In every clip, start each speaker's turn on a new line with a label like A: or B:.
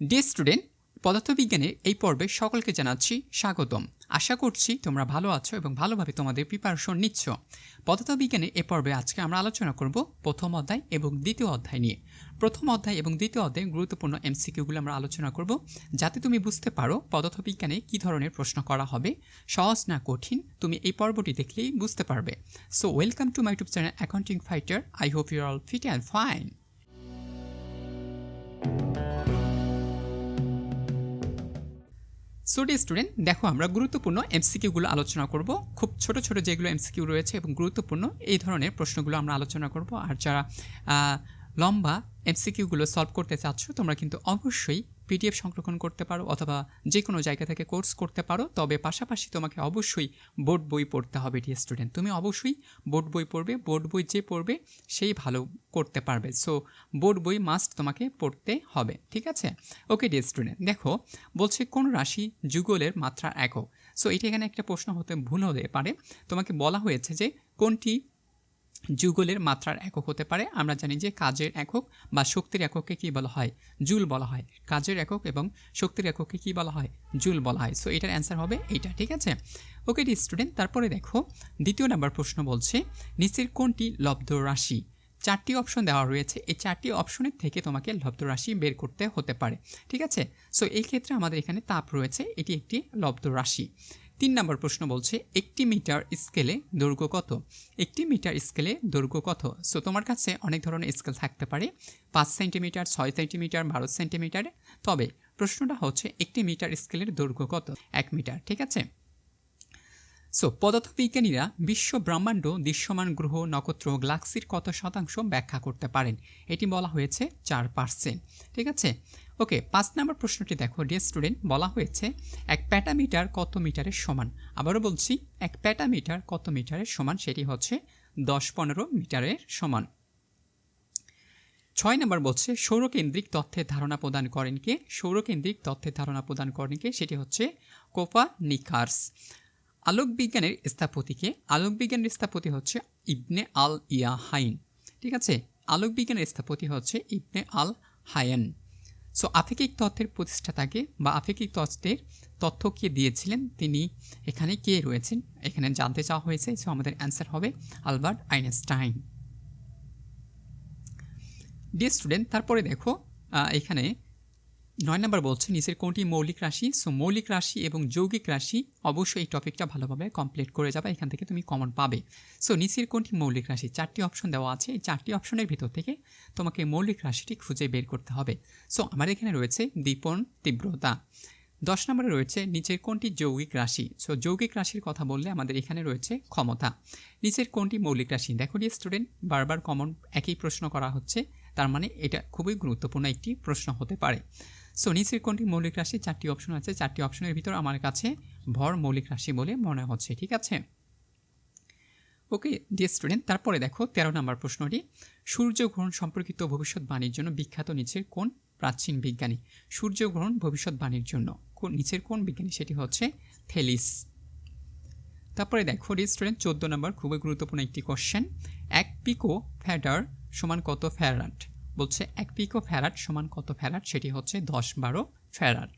A: Day student পদার্থবিজ্ঞানের এই পর্বে সকলকে জানাচ্ছি স্বাগতম। আশা করছি তোমরা ভালো আছো এবং ভালোভাবে তোমাদের প্রিপারেশন নিচ্ছ। পদার্থবিজ্ঞানের এ পর্বে আজকে আমরা আলোচনা করব প্রথম অধ্যায় এবং দ্বিতীয় অধ্যায় নিয়ে। প্রথম অধ্যায় এবং দ্বিতীয় অধ্যায়ে গুরুত্বপূর্ণ এমসিকিউগুলো আমরা আলোচনা করব, যাতে তুমি বুঝতে পারো পদার্থবিজ্ঞানে কী ধরনের প্রশ্ন করা হবে। সহজ না কঠিন, তুমি এই পর্বটি দেখলেই বুঝতে পারবে। So welcome to my YouTube channel accounting fighter I hope your all fit and fine so the student দেখো আমরা গুরুত্বপূর্ণ এমসিকিউগুলো আলোচনা করব। খুব ছোট ছোট যেগুলো এমসিকিউ রয়েছে এবং গুরুত্বপূর্ণ, এই ধরনের প্রশ্নগুলো আমরা আলোচনা করব। আর যারা লম্বা এমসিকিউগুলো সলভ করতে চাচ্ছ, তোমরা কিন্তু অবশ্যই পিডিএফ সংরক্ষণ করতে পারো অথবা যে কোনো জায়গা থেকে কোর্স করতে পারো, তবে পাশাপাশি তোমাকে অবশ্যই বোর্ড বই পড়তে হবে ডি স্টুডেন্ট তুমি অবশ্যই বোর্ড বই পড়বে, বোর্ড বই যে পড়বে সেই ভালো করতে পারবে। সো বোর্ড বই মাস্ট তোমাকে পড়তে হবে, ঠিক আছে? ওকে ডি স্টুডেন্ট দেখো, বলছে কোন রাশি যুগলের মাত্রা একক? সো এটা এখানে একটা প্রশ্ন হতে ভুল হতে পারে। তোমাকে বলা হয়েছে যে কোনটি যুগলের মাত্রার একক হতে পারে। আমরা জানি যে কাজের একক বা শক্তির এককে কী বলা হয়? জুল বলা হয়। কাজের একক এবং শক্তির এককে কী বলা হয়? জুল বলা হয়। সো এটার অ্যান্সার হবে এইটা, ঠিক আছে? ওকে ডি স্টুডেন্ট তারপরে দেখো, দ্বিতীয় নাম্বার প্রশ্ন বলছে, নিচের কোনটি লব্ধ রাশি? চারটি অপশন দেওয়া রয়েছে। এই চারটি অপশনের থেকে তোমাকে লব্ধ রাশি বের করতে হতে পারে। ঠিক আছে? সো এই ক্ষেত্রে আমাদের এখানে তাপ রয়েছে। এটি একটি লব্ধ রাশি। তিন নম্বর প্রশ্ন বলছে, একটি মিটার স্কেলে দৈর্ঘ্য কত? একটি মিটার স্কেলে দৈর্ঘ্য কত? সো তোমার কাছে অনেক ধরনের স্কেল থাকতে পারে। পাঁচ সেন্টিমিটার, ছয় সেন্টিমিটার, বারো সেন্টিমিটার। তবে প্রশ্নটা হচ্ছে, একটি মিটার স্কেলের দৈর্ঘ্য কত? এক মিটার, ঠিক আছে? সো পদার্থবিজ্ঞানীরা বিশ্ব ব্রহ্মাণ্ড দৃশ্যমান গ্রহ, নক্ষত্র গ্লাক্সির কত শতাংশ ব্যাখ্যা করতে পারেন? এটি বলা হয়েছে চার পার্সেন্ট ঠিক আছে? ওকে পাঁচ নম্বর প্রশ্নটি দেখো ডিয়ার স্টুডেন্ট বলা হয়েছে এক প্যাটামিটার কত মিটারের সমান? আবারও বলছি, এক প্যাটামিটার কত মিটারের সমান? সেটি হচ্ছে দশ পনেরো মিটারের সমান। ছয় নম্বর বলছে, সৌরকেন্দ্রিক তথ্যের ধারণা প্রদান করেন কে? সৌরকেন্দ্রিক তথ্যের ধারণা প্রদান করেন কে? সেটি হচ্ছে কোপা নিকার্স আলোক বিজ্ঞানের স্থপতিকে আলোক বিজ্ঞানের স্থপতি হচ্ছে ইবনে আল ইয়া হাইন ঠিক আছে? আলোক বিজ্ঞানের স্থপতি হচ্ছে ইবনে আল হায়ান সো আপেক্ষিক তত্ত্বের প্রতিষ্ঠাতাকে বা আপেক্ষিক তত্ত্বের তথ্য কে দিয়েছিলেন তিনি, এখানে কে রয়েছেন? এখানে জানতে চাওয়া হয়েছে সো আমাদের অ্যান্সার হবে আলবার্ট আইনস্টাইন। ডি স্টুডেন্ট তারপরে দেখো এখানে নয় নম্বর বলছে, নিচের কোনটি মৌলিক রাশি? সো মৌলিক রাশি এবং যৌগিক রাশি অবশ্যই এই টপিকটা ভালোভাবে কমপ্লিট করে যাবে, এখান থেকে তুমি কমন পাবে। সো নিচের কোনটি মৌলিক রাশি? চারটি অপশন দেওয়া আছে। এই চারটি অপশনের ভিতর থেকে তোমাকে মৌলিক রাশিটি খুঁজে বের করতে হবে। সো আমার এখানে রয়েছে দীপন তীব্রতা। দশ নম্বরে রয়েছে নিচের কোনটি যৌগিক রাশি? সো যৌগিক রাশির কথা বললে আমাদের এখানে রয়েছে ক্ষমতা। নিচের কোনটি মৌলিক রাশি? দেখো ডিয়ার স্টুডেন্ট বারবার কমন একই প্রশ্ন করা হচ্ছে, তার মানে এটা খুবই গুরুত্বপূর্ণ একটি প্রশ্ন হতে পারে। সো নিচের কোনটি মৌলিক রাশি? চারটি অপশন আছে। চারটি অপশনের ভিতর আমার কাছে ভর মৌলিক রাশি বলে মনে হচ্ছে, ঠিক আছে? ওকে ডিয়ার স্টুডেন্ট তারপরে দেখো, তেরো নম্বর প্রশ্নটি। সূর্যগ্রহণ সম্পর্কিত ভবিষ্যৎবাণীর জন্য বিখ্যাত নিচের কোন প্রাচীন বিজ্ঞানী? সূর্যগ্রহণ ভবিষ্যৎবাণীর জন্য কোন, নিচের কোন বিজ্ঞানী? সেটি হচ্ছে থেলিস। তারপরে দেখো ডিয়ার স্টুডেন্ট চোদ্দ নম্বর খুবই গুরুত্বপূর্ণ একটি কোশ্চেন এক পিকো ফ্যাডার সমান কত ফ্যারাট বলছে, এক পিকো ফ্যারাট সমান কত ফ্যারাট সেটি হচ্ছে দশ বারো ফ্যারাট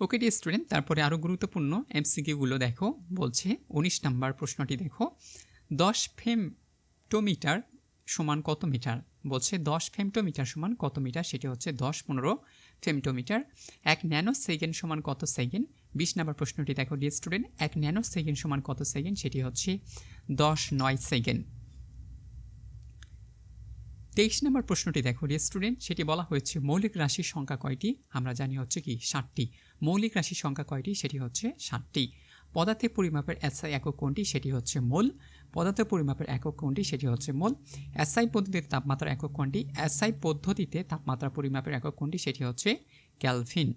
A: ওকে ডি স্টুডেন্ট তারপরে আরও গুরুত্বপূর্ণ এমসিকিউগুলো দেখো। বলছে, উনিশ নাম্বার প্রশ্নটি দেখো। দশ ফেমটোমিটার সমান কত মিটার বলছে, দশ ফেমটোমিটার সমান কত মিটার সেটি হচ্ছে দশ পনেরো ফেমটোমিটার এক ন্যানো সেকেন্ড সমান কত সেকেন্ড বিশ নাম্বার প্রশ্নটি দেখো ডি স্টুডেন্ট এক ন্যানো সেকেন্ড সমান কত সেকেন্ড সেটি হচ্ছে দশ নয় সেকেন্ড তেইশ নম্বর প্রশ্নটি দেখো স্টুডেন্ট সেটি বলা হয়েছে মৌলিক রাশির সংখ্যা কয়টি? আমরা জানি হচ্ছে কি ষাটটি মৌলিক রাশির সংখ্যা কয়টি? সেটি হচ্ছে ষাটটি পদার্থের পরিমাপের এসআই একক কোনটি? সেটি হচ্ছে মোল। পদার্থের পরিমাপের একক কোনটি? সেটি হচ্ছে মোল। এসআই পদ্ধতিতে তাপমাত্রার একক কোনটি? এসআই পদ্ধতিতে তাপমাত্রা পরিমাপের একক কোনটি? সেটি হচ্ছে ক্যালভিন।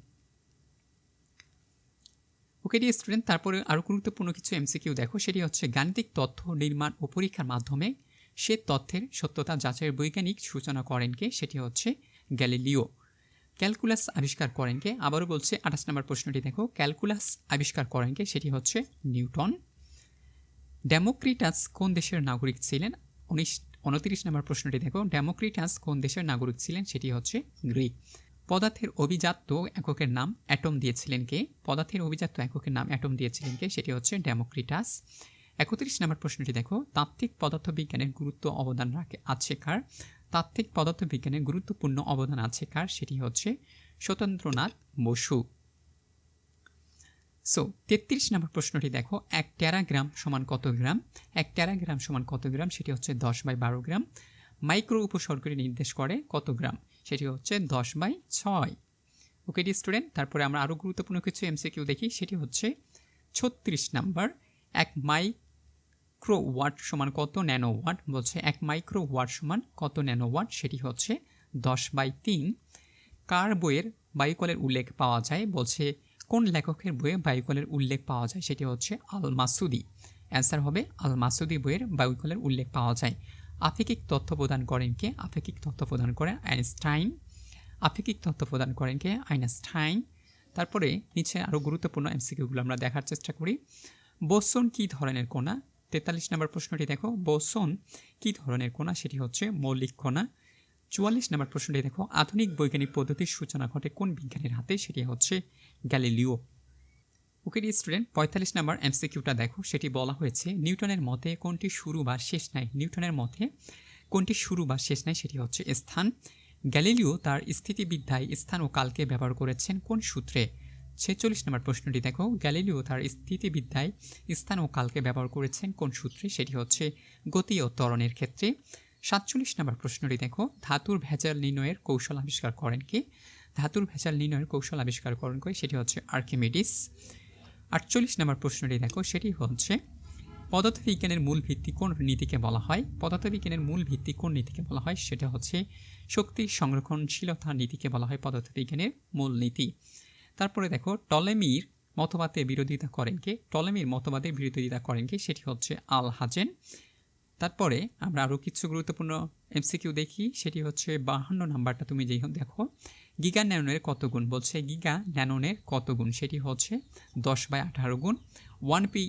A: ওকে ডি স্টুডেন্ট তারপরে আরও গুরুত্বপূর্ণ কিছু এমসিকিউ দেখো। সেটি হচ্ছে গাণিতিক তথ্য নির্মাণ ও পরীক্ষার মাধ্যমে সে তথ্যের সত্যতা যাচাইয়ের বৈজ্ঞানিক সূচনা করেন কে, সেটি হচ্ছে গ্যালিলিও। ক্যালকুলাস আবিষ্কার করেন কে, আবারও বলছে আঠাশ নম্বর প্রশ্নটি দেখো। ক্যালকুলাস আবিষ্কার করেন কে, সেটি হচ্ছে নিউটন। ডেমোক্রিটাস কোন দেশের নাগরিক ছিলেন? উনিশ, উনত্রিশ নম্বর প্রশ্নটি দেখো। ডেমোক্রিটাস কোন দেশের নাগরিক ছিলেন? সেটি হচ্ছে গ্রিক। পদার্থের অভিজাত্য এককের নাম অ্যাটম দিয়েছিলেন কে? পদার্থের অভিজাত্য এককের নাম অ্যাটম দিয়েছিলেন কে? সেটি হচ্ছে ডেমোক্রিটাস। একত্রিশ নম্বর প্রশ্নটি দেখো। তাত্ত্বিক পদার্থবিজ্ঞানের গুরুত্ব অবদান রাখে আছে কার? তাত্ত্বিক পদার্থবিজ্ঞানের গুরুত্বপূর্ণ অবদান আছে কার? সেটি হচ্ছে স্বতন্ত্রনাথ বসু। সো তেত্রিশ নম্বর প্রশ্নটি দেখো। এক ট্যারাগ্রাম সমান কত গ্রাম? এক ট্যারাগ্রাম সমান কত গ্রাম? সেটি হচ্ছে দশ বাই বারো গ্রাম। মাইক্রো উপসর্গটি নির্দেশ করে কত গ্রাম? সেটি হচ্ছে দশ বাই ছয়। ওকে ডি স্টুডেন্ট তারপরে আমরা আরও গুরুত্বপূর্ণ কিছু এমসিকিউ দেখি। সেটি হচ্ছে ছত্রিশ নাম্বার। এক মাইক্রো ওয়াট সমান কত ন্যানো ওয়াট বলছে এক মাইক্রো ওয়াট সমান কত ন্যানো ওয়াট সেটি হচ্ছে দশ বাই তিন। কার বইয়ের বায়ুকলের উল্লেখ পাওয়া যায়? বলছে কোন লেখকের বইয়ে বায়ুকলের উল্লেখ পাওয়া যায়? সেটি হচ্ছে আল মাসুদি অ্যান্সার হবে আল মাসুদি বইয়ের বায়ুকলের উল্লেখ পাওয়া যায়। আপেক্ষিক তথ্য প্রদান করেন কে? আপেক্ষিক তথ্য প্রদান করেন আইনস্টাইন। আপেক্ষিক তথ্য প্রদান করেন কে? আইনস্টাইন। তারপরে নিচে আরও গুরুত্বপূর্ণ এমসিকিউগুলো আমরা দেখার চেষ্টা করি। বোসন কী ধরনের কোনা তেতাল্লিশ নম্বর প্রশ্নটি দেখো, বোসন কি ধরনের কোনা সেটি হচ্ছে মৌলিক কোনা চুয়াল্লিশ নম্বর প্রশ্নটি দেখো, আধুনিক বৈজ্ঞানিক পদ্ধতির সূচনা ঘটে কোন বিজ্ঞানীর হাতে? সেটি হচ্ছে গ্যালিলিও। ওকে স্টুডেন্ট, পঁয়তাল্লিশ নাম্বার এমসিকিউটা দেখো, সেটি বলা হয়েছে নিউটনের মতে কোনটি শুরু বা শেষ নাই। নিউটনের মতে কোনটি শুরু বা শেষ নাই, সেটি হচ্ছে স্থান। গ্যালিলিও তার স্থিতিবিদ্যায় স্থান ও কালকে ব্যবহার করেছেন কোন সূত্রে? ছেচল্লিশ নম্বর প্রশ্নটি দেখো। গ্যালিলিও তার স্থিতিবিদ্যায় স্থান ও কালকে ব্যবহার করেছেন। কোন সূত্রে? সেটি হচ্ছে গতি ও ত্বরণের ক্ষেত্রে। সাতচল্লিশ নম্বর প্রশ্নটি দেখো। ধাতুর ভেজাল নির্ণয়ের কৌশল আবিষ্কার করেন কি? ধাতুর ভেজাল নির্ণয়ের কৌশল আবিষ্কার করেন কই সেটি হচ্ছে আর্কিমিডিস। আটচল্লিশ নম্বর প্রশ্নটি দেখো। সেটি হচ্ছে, পদার্থবিজ্ঞানের মূল ভিত্তি কোন নীতিকে বলা হয়? পদার্থবিজ্ঞানের মূল ভিত্তি কোন নীতিকে বলা হয়? সেটা হচ্ছে শক্তি সংরক্ষণশীলতা নীতিকে বলা হয়। পদার্থবিজ্ঞানের মূল নীতি। তারপরে দেখো, টলেমির মতবাদে বিরোধিতা করেন কে? টলেমির মতবাদে বিরোধিতা করেন কে? সেটি হচ্ছে আল হাজেন। তারপরে আমরা আরও কিছু গুরুত্বপূর্ণ এমসিকিউ দেখি, সেটি হচ্ছে বাহান্ন নাম্বারটা তুমি যেই দেখো। গিগা ন্যানোনের কত গুণ? বলছে গিগা ন্যানোনের কত গুণ? সেটি হচ্ছে দশ বাই আঠারো গুণ। ওয়ান পি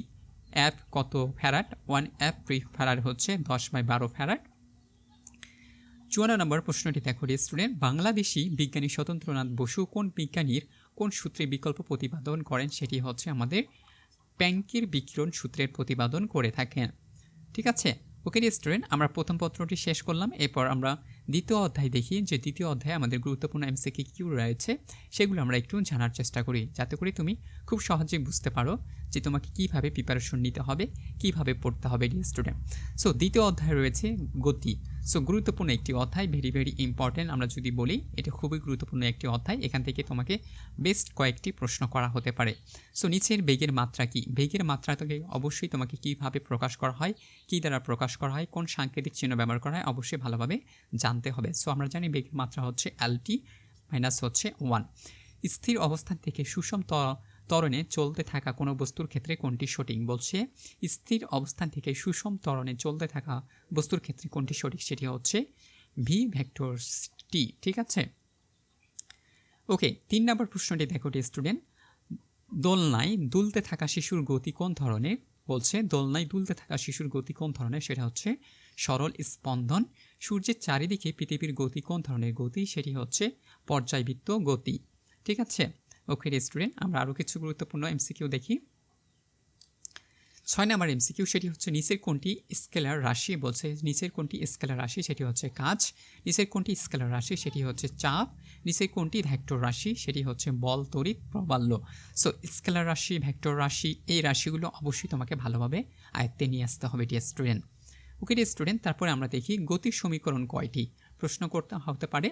A: অ্যাপ কত ফ্যারাট ওয়ান অ্যাপ প্রি ফ্যারাট হচ্ছে দশ বাই বারো ফ্যারাট চুয়ান্ন নম্বর প্রশ্নটি দেখো স্টুডেন্ট, বাংলাদেশি বিজ্ঞানী স্বতন্ত্রনাথ বসু কোন বিজ্ঞানীর কোন সূত্রে বিকল্প প্রতিপাদন করেন সেটি হচ্ছে আমাদের প্যাঙ্কির বিকিরণ সূত্রের প্রতিপাদন করে থাকেন। ঠিক আছে? ওকে স্টুডেন্ট আমরা প্রথম পত্রটি শেষ করলাম। এরপর আমরা দ্বিতীয় অধ্যায় দেখি যে দ্বিতীয় অধ্যায়ে আমাদের গুরুত্বপূর্ণ এমসিকে কিউ রয়েছে, সেগুলো আমরা একটু জানার চেষ্টা করি। যাতে করে তুমি খুব সহজেই বুঝতে পারো যে তোমাকে কীভাবে প্রিপারেশন নিতে হবে, কীভাবে পড়তে হবে স্টুডেন্ট সো দ্বিতীয় অধ্যায় রয়েছে গতি। সো গুরুত্বপূর্ণ একটি অধ্যায় ভেরি ভেরি ইম্পর্টেন্ট আমরা যদি বলি, এটা খুবই গুরুত্বপূর্ণ একটি অধ্যায়। এখান থেকে তোমাকে বেস্ট কয়েকটি প্রশ্ন করা হতে পারে। সো নিচের বেগের মাত্রা কি? বেগের মাত্রা থেকে অবশ্যই তোমাকে কীভাবে প্রকাশ করা হয়, কী দ্বারা প্রকাশ করা হয়, কোন সাংকেতিক চিহ্ন ব্যবহার করা হয়, অবশ্যই ভালোভাবে জানতে হবে। সো আমরা জানি বেগের মাত্রা হচ্ছে এলটি মাইনাস হচ্ছে ওয়ান স্থির অবস্থান থেকে সুষম ত্বরণে চলতে থাকা কোনো বস্তুর ক্ষেত্রে কোনটি সঠিক বলছে? স্থির অবস্থান থেকে সুষম ত্বরণে চলতে থাকা বস্তুর ক্ষেত্রে কোনটি সঠিক সেটি হচ্ছে ভি ভেক্টর টি ঠিক আছে? ওকে তিন নম্বর প্রশ্নটি দেখো স্টুডেন্ট দোলনায় দুলতে থাকা শিশুর গতি কোন ধরনের? বলছে, দোলনায় দুলতে থাকা শিশুর গতি কোন ধরনের? সেটা হচ্ছে সরল স্পন্দন। সূর্যের চারিদিকে পৃথিবীর গতি কোন ধরনের গতি? সেটি হচ্ছে পর্যায়বৃত্ত গতি, ঠিক আছে? ওকে স্টুডেন্ট আমরা আরও কিছু গুরুত্বপূর্ণ এমসিকিউ দেখি। ছয় নাম্বার এমসিকিউ সেটি হচ্ছে নিচের কোনটি স্কেলার রাশি বলছে। নিচের কোনটি স্কেলার রাশি সেটি হচ্ছে কাজ নিচের কোনটি স্কেলার রাশি সেটি হচ্ছে চাপ। নিচের কোনটি ভ্যাক্টর রাশি সেটি হচ্ছে বল, তড়িৎ, প্রবাল্য। সো স্কেলার রাশি ভ্যাক্টর রাশি, এই রাশিগুলো অবশ্যই তোমাকে ভালোভাবে আয়ত্তে নিয়ে আসতে হবে dear student okay dear student তারপরে আমরা দেখি গতির সমীকরণ কয়টি? প্রশ্ন করতে হতে পারে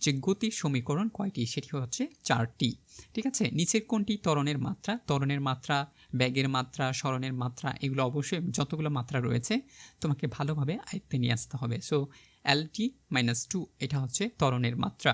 A: যে গতির সমীকরণ কয়টি? সেটি হচ্ছে চারটি। ঠিক আছে? নিচের কোনটি? ত্বরণের মাত্রা। ত্বরণের মাত্রা, ব্যাগের মাত্রা স্মরণের মাত্রা, এগুলো অবশ্যই যতগুলো মাত্রা রয়েছে তোমাকে ভালোভাবে আয়ত্তে নিয়ে আসতে হবে। So L T minus two এটা হচ্ছে ত্বরণের মাত্রা।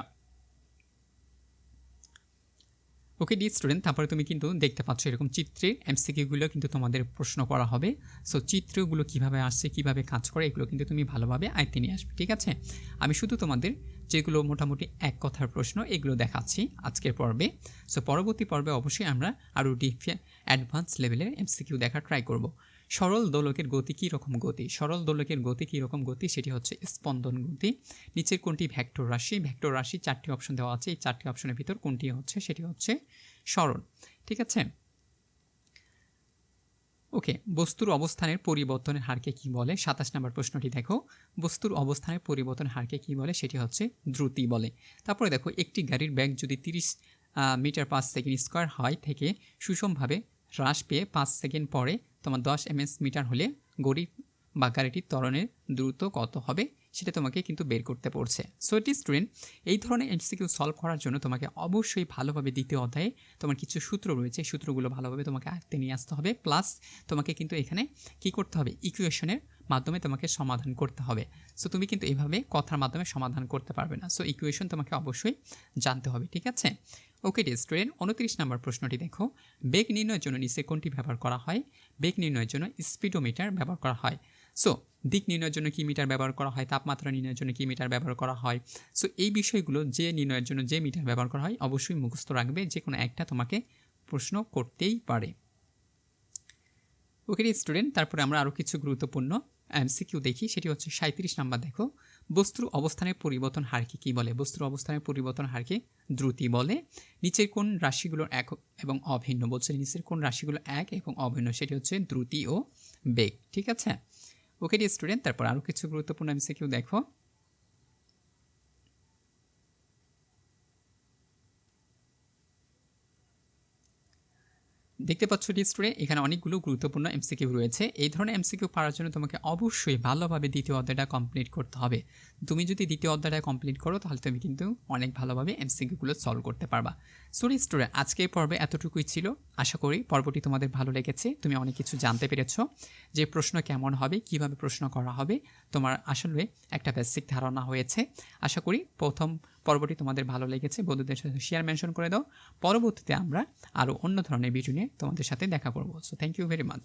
A: ওকে ডি স্টুডেন্ট তারপরে তুমি কিন্তু দেখতে পাচ্ছ এরকম চিত্রের এমসিকিউগুলো কিন্তু তোমাদের প্রশ্ন করা হবে। সো চিত্রগুলো কীভাবে আসছে, কীভাবে কাজ করে, এগুলো কিন্তু তুমি ভালোভাবে আয়ত্তে নিয়ে আসবে, ঠিক আছে? আমি শুধু তোমাদের যেগুলো মোটামুটি এক কথার প্রশ্ন, এগুলো দেখাচ্ছি আজকের পর্বে। সো পরবর্তী পর্বে অবশ্যই আমরা আরও ডিপ অ্যাডভান্স লেভেলের এমসিকিউ দেখার ট্রাই করব। সরল দোলকের গতি কী রকম গতি? সরল দোলকের গতি কী রকম গতি? সেটি হচ্ছে স্পন্দন গতি। নিচের কোনটি ভ্যাক্টর রাশি? ভ্যাক্টর রাশি চারটি অপশন দেওয়া আছে। এই চারটি অপশনের ভিতর কোনটি হচ্ছে? সেটি হচ্ছে সরল। ঠিক আছে? ওকে বস্তুর অবস্থানের পরিবর্তনের হারকে কি বলে? সাতাশ নম্বর প্রশ্নটি দেখো। বস্তুর অবস্থানের পরিবর্তনের হারকে কি বলে? সেটি হচ্ছে দ্রুতি বলে। তারপরে দেখো, একটি গাড়ির ব্যাগ যদি তিরিশ মিটার পাঁচ সেকেন্ড স্কোয়ার হয় থেকে সুষমভাবে হ্রাস পেয়ে পাঁচ সেকেন্ড পরে তোমার দশ এমএস মিটার হলে গড়ি বা গাড়িটির ত্বরণের দ্রুত কত হবে? সেটা তোমাকে কিন্তু বের করতে পড়ছে। সো এটি স্টুডেন্ট এই ধরনের এমসিকিউ সলভ করার জন্য তোমাকে অবশ্যই ভালোভাবে দ্বিতীয় অধ্যায়ে তোমার কিছু সূত্র রয়েছে, সূত্রগুলো ভালোভাবে তোমাকে আয়ত্তে নিয়ে আসতে হবে। প্লাস তোমাকে কিন্তু এখানে কি করতে হবে? ইকুয়েশনের মাধ্যমে তোমাকে সমাধান করতে হবে। সো তুমি কিন্তু এইভাবে কথার মাধ্যমে সমাধান করতে পারবে না। সো ইকুয়েশন তোমাকে অবশ্যই জানতে হবে, ঠিক আছে? ওকে স্টুডেন্ট উনত্রিশ নম্বর প্রশ্নটি দেখো। বেগ নির্ণয়ের জন্য নিচে কোনটি ব্যবহার করা হয়? বেগ নির্ণয়ের জন্য স্পিডোমিটার ব্যবহার করা হয়। সো দিক নির্ণয়ের জন্য কী মিটার ব্যবহার করা হয়? তাপমাত্রা নির্ণয়ের জন্য কী মিটার ব্যবহার করা হয়? সো এই বিষয়গুলো যে নির্ণয়ের জন্য যে মিটার ব্যবহার করা হয়, অবশ্যই মুখস্থ রাখবে যে কোনো একটা তোমাকে প্রশ্ন করতেই পারে। ওকে স্টুডেন্ট তারপরে আমরা আরও কিছু গুরুত্বপূর্ণ এমসিকিউ দেখি। সেটি হচ্ছে সাঁত্রিশ নাম্বার দেখো। বস্তুর অবস্থানের পরিবর্তন হারকে কী বলে? বস্তুর অবস্থানের পরিবর্তন হারকে দ্রুতি বলে। নিচের কোন রাশিগুলোর এক এবং অভিন্ন? বলছে নিচের কোন রাশিগুলো এক এবং অভিন্ন? সেটি হচ্ছে দ্রুতি ও বেগ, ঠিক আছে? ওকে ডি স্টুডেন্ট তারপর আরও কিছু গুরুত্বপূর্ণ এমসিকিউ দেখো। দেখতে পাচ্ছ স্টুডেন্ট এখানে অনেকগুলো গুরুত্বপূর্ণ এমসিকিউ রয়েছে। এই ধরনের এমসিকিউ পাওয়ার জন্য তোমাকে অবশ্যই ভালোভাবে দ্বিতীয় অধ্যায়টা কমপ্লিট করতে হবে। তুমি যদি দ্বিতীয় অধ্যায়টা কমপ্লিট করো, তাহলে তুমি কিন্তু অনেক ভালোভাবে এমসিকিউগুলো সলভ করতে পারবা। সরি স্টুডেন্ট আজকে এই পর্বে এতটুকুই ছিল। আশা করি পর্বটি তোমাদের ভালো লেগেছে। তুমি অনেক কিছু জানতে পেরেছ যে প্রশ্ন কেমন হবে, কীভাবে প্রশ্ন করা হবে। তোমার আসলে একটা বেসিক ধারণা হয়েছে। আশা করি প্রথম পর্বটি তোমাদের ভালো লেগেছে, বন্ধুদের সাথে শেয়ার মেনশন করে দাও। পরবর্তীতে আমরা আরও অন্য ধরনের ভিডিও নিয়ে তোমাদের সাথে দেখা করব। So thank you very much